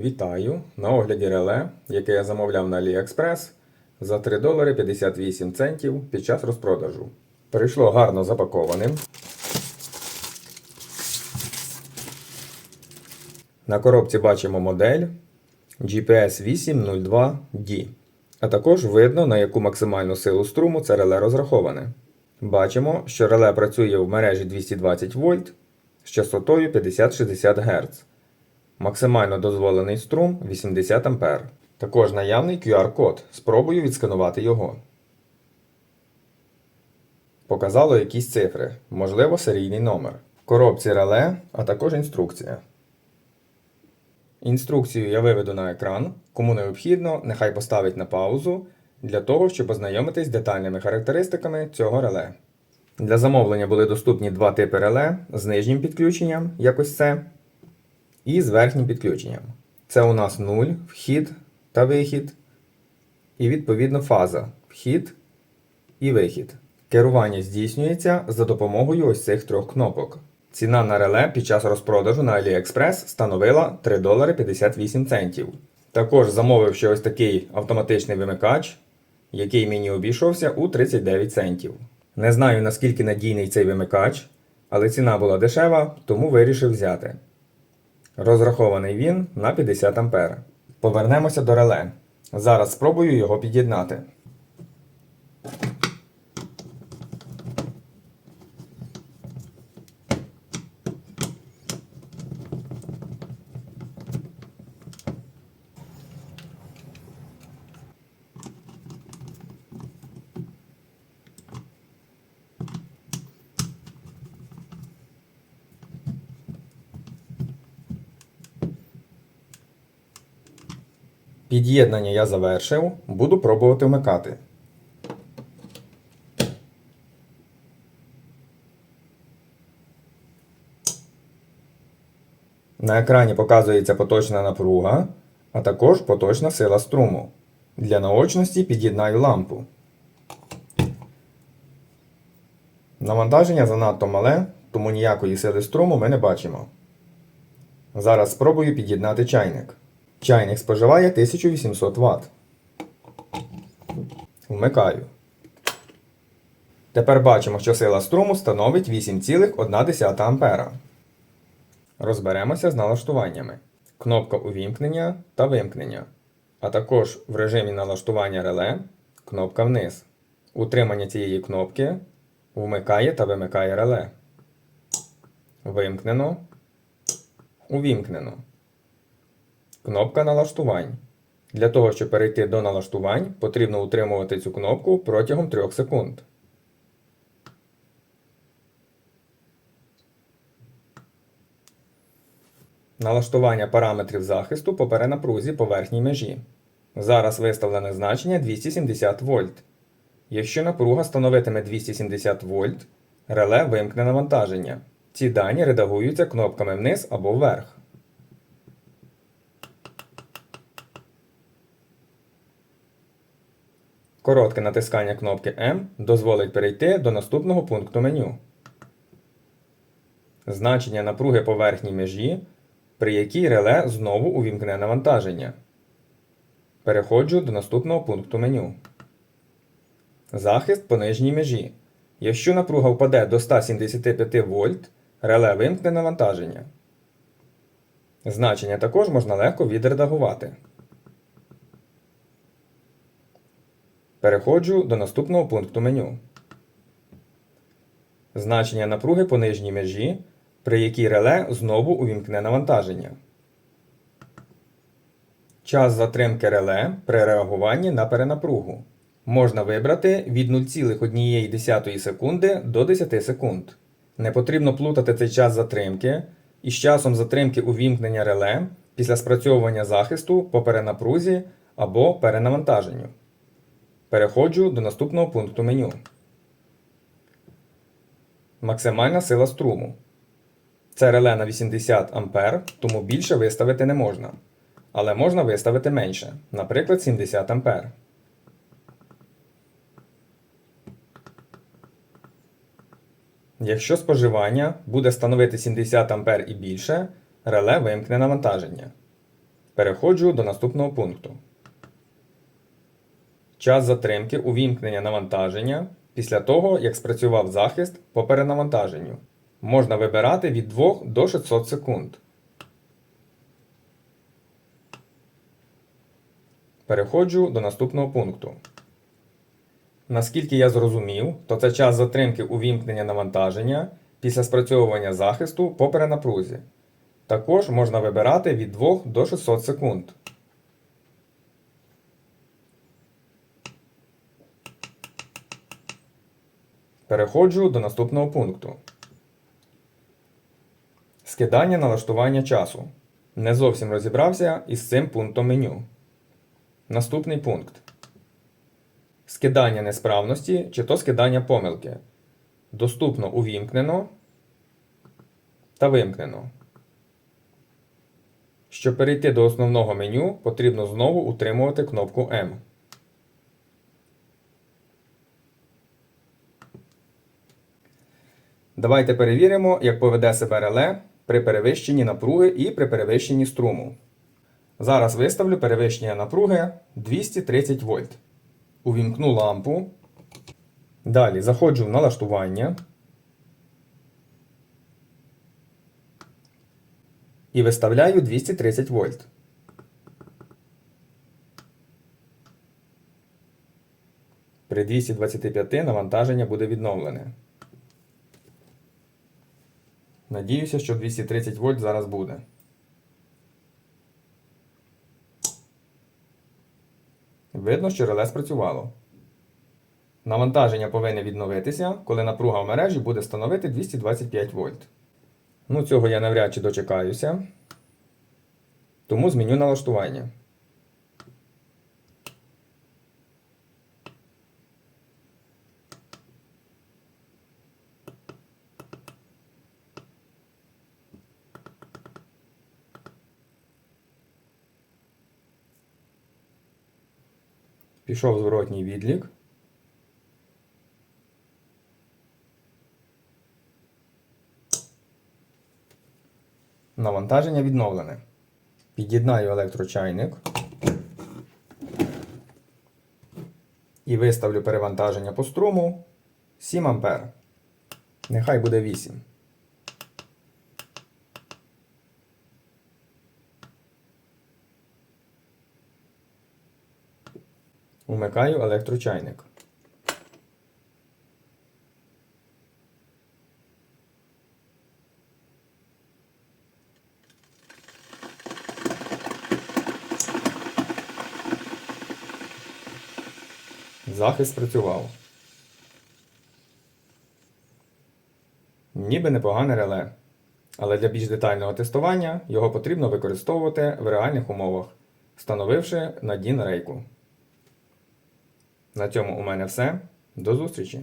Вітаю! На огляді реле, яке я замовляв на AliExpress за 3 долари 58 центів під час розпродажу. Прийшло гарно запакованим. На коробці бачимо модель GPS 802D. А також видно, на яку максимальну силу струму це реле розраховане. Бачимо, що реле працює в мережі 220 вольт з частотою 50-60 Гц. Максимально дозволений струм 80 А. Також наявний QR-код. Спробую відсканувати його. Показало якісь цифри, можливо, серійний номер. В коробці реле, а також інструкція. Інструкцію я виведу на екран. Кому необхідно, нехай поставить на паузу для того, щоб ознайомитись з детальними характеристиками цього реле. Для замовлення були доступні два типи реле з нижнім підключенням, як ось це, і з верхнім підключенням. Це у нас 0, вхід та вихід, і відповідно фаза вхід і вихід. Керування здійснюється за допомогою ось цих трьох кнопок. Ціна на реле під час розпродажу на AliExpress становила 3 долари 58 центів. Також замовив ще ось такий автоматичний вимикач, який мені обійшовся у 39 центів. Не знаю наскільки надійний цей вимикач, але ціна була дешева, тому вирішив взяти. Розрахований він на 50 А. Повернемося до реле. Зараз спробую його під'єднати. Під'єднання я завершив, буду пробувати вмикати. На екрані показується поточна напруга, а також поточна сила струму. Для наочності під'єднаю лампу. Навантаження занадто мале, тому ніякої сили струму ми не бачимо. Зараз спробую під'єднати чайник. Чайник споживає 1800 Вт. Вмикаю. Тепер бачимо, що сила струму становить 8,1 А. Розберемося з налаштуваннями. Кнопка увімкнення та вимкнення. А також в режимі налаштування реле кнопка вниз. Утримання цієї кнопки вмикає та вимикає реле. Вимкнено. Увімкнено. Кнопка налаштувань. Для того, щоб перейти до налаштувань, потрібно утримувати цю кнопку протягом 3 секунд. Налаштування параметрів захисту по перенапрузі по верхній межі. Зараз виставлене значення 270 вольт. Якщо напруга становитиме 270 вольт, реле вимкне навантаження. Ці дані редагуються кнопками вниз або вверх. Коротке натискання кнопки М дозволить перейти до наступного пункту меню. Значення напруги по верхній межі, при якій реле знову увімкне навантаження. Переходжу до наступного пункту меню. Захист по нижній межі. Якщо напруга впаде до 175 вольт, реле вимкне навантаження. Значення також можна легко відредагувати. Переходжу до наступного пункту меню. Значення напруги по нижній межі, при якій реле знову увімкне навантаження. Час затримки реле при реагуванні на перенапругу. Можна вибрати від 0,1 секунди до 10 секунд. Не потрібно плутати цей час затримки із часом затримки увімкнення реле після спрацьовування захисту по перенапрузі або перенавантаженню. Переходжу до наступного пункту меню. Максимальна сила струму. Це реле на 80 А, тому більше виставити не можна. Але можна виставити менше, наприклад, 70 А. Якщо споживання буде становити 70 А і більше, реле вимкне навантаження. Переходжу до наступного пункту. Час затримки увімкнення навантаження після того, як спрацював захист по перенавантаженню. Можна вибирати від 2 до 600 секунд. Переходжу до наступного пункту. Наскільки я зрозумів, то це час затримки увімкнення навантаження після спрацьовування захисту по перенапрузі. Також можна вибирати від 2 до 600 секунд. Переходжу до наступного пункту. Скидання налаштування часу. Не зовсім розібрався із цим пунктом меню. Наступний пункт. Скидання несправності чи то скидання помилки. Доступно увімкнено та вимкнено. Щоб перейти до основного меню, потрібно знову утримувати кнопку М. Давайте перевіримо, як поведе себе реле при перевищенні напруги і при перевищенні струму. Зараз виставлю перевищення напруги 230 вольт. Увімкну лампу. Далі заходжу в налаштування. І виставляю 230 вольт. При 225 навантаження буде відновлене. Надіюся, що 230 вольт зараз буде. Видно, що реле спрацювало. Навантаження повинне відновитися, коли напруга в мережі буде становити 225 вольт. Ну, цього я навряд чи дочекаюся. Тому зміню налаштування. Пішов зворотній відлік. Навантаження відновлене. Під'єднаю електрочайник і виставлю перевантаження по струму 7 А. Нехай буде 8. Умикаю електрочайник. Захист спрацював. Ніби непогане реле. Але для більш детального тестування його потрібно використовувати в реальних умовах, встановивши на DIN рейку. На цьому у мене все. До зустрічі!